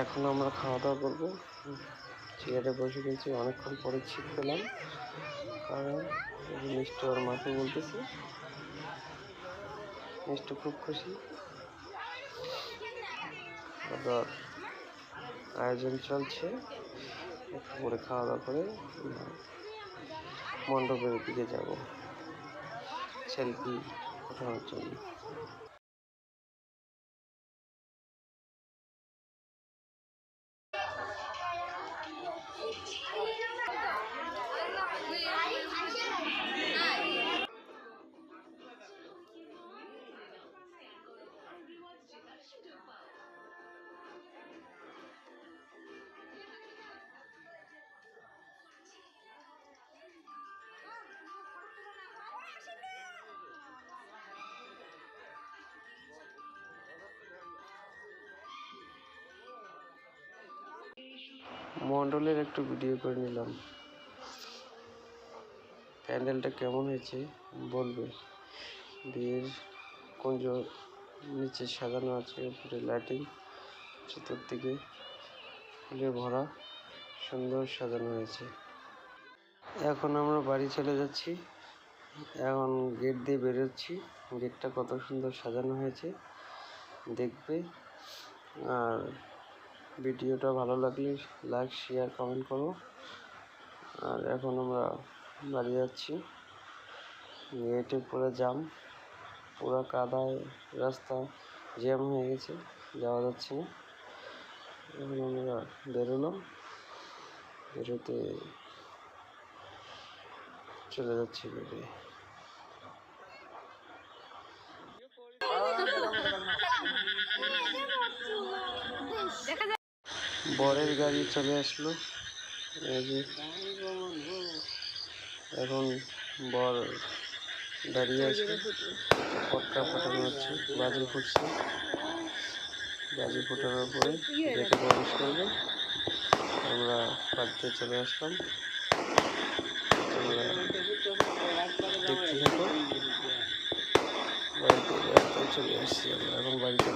এখন আমরা খাওয়া দাওয়া করব। চেয়ারে বসে গেছি অনেকক্ষণ পরে ছিট পেলাম। কারণ মিষ্টি ওর মাকে বলতেছি। মিষ্টি খুব খুশি। আবার আয়োজন চলছে। একটু পরে খাওয়া দাওয়া করে মণ্ডপের দিকে যাব। সেলফি ওঠানোর জন্য। মণ্ডলের একটু ভিডিও করে নিলাম। প্যান্ডেলটা কেমন হয়েছে বলবে? বিয়ের কুঞ্জ নিচে সাজানো আছে, উপরে লাইটিং চতুর্দিকে ফুলে ভরা, সুন্দর সাজানো হয়েছে। এখন আমরা বাড়ি চলে যাচ্ছি। এখন গেট দিয়ে বেরোচ্ছি। গেটটা কত সুন্দর সাজানো হয়েছে। দেখবে। আর ভিডিওটা ভালো লাগলে লাইক শেয়ার কমেন্ট করো। আর এখন আমরা বাড়ি যাচ্ছি। গেটে পুরো জাম পুরো কাদায় রাস্তা জ্যাম হয়ে গেছে, যাওয়া যাচ্ছে না। এখন আমরা বেরোলাম, বেরোতে চলে যাচ্ছি বেরিয়ে। বরের গাড়ি চলে আসলো। এই যে এখন বর দাঁড়িয়ে আছে। পটকা ফাটানো হচ্ছে, বাজি ফুটছে। বাজি ফোটানোর পরে গেটে প্রবেশ করবে। আমরা বাড়িতে চলে আসলাম। তোমরা দেখতে থাকো। বাড়িতে চলে আসছি আমরা, এখন বাড়িতে।